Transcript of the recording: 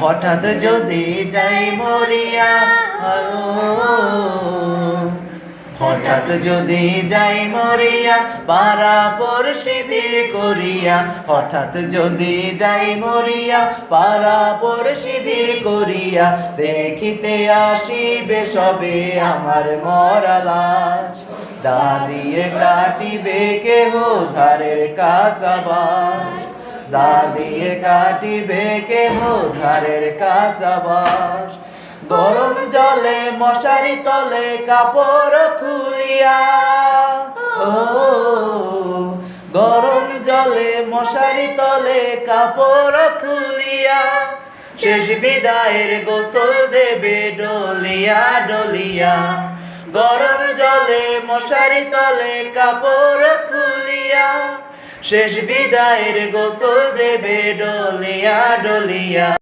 হঠাৎ যদি যাই মরিয়া হঠাৎ যদি যাই মরিয়া পাড়া পর শিবির করিয়া। হঠাৎ যদি যাই মরিয়া পাড়া পর শিবির করিয়া। দেখিতে আসিবে সবে আমার মরা লাশ। দাদিয়ে কাটিবে কেহ ঝাড়ের কাঁচা বাস দাদিয়ে কাটিবে কেহ ঝাড়ের কাঁচা বাস গরম জলে মশারি তলে কাপড় খুলিয়া, ও, গরম জলে মশারি তলে কাপড় খুলিয়া, শেষ বিদায়ের গোসল দেবে ডলিয়া ডলিয়া। গরম জলে মশারি তলে কাপড় খুলিয়া শেষ বিদায়ের গোসল দেবে ডলিয়া ডলিয়া।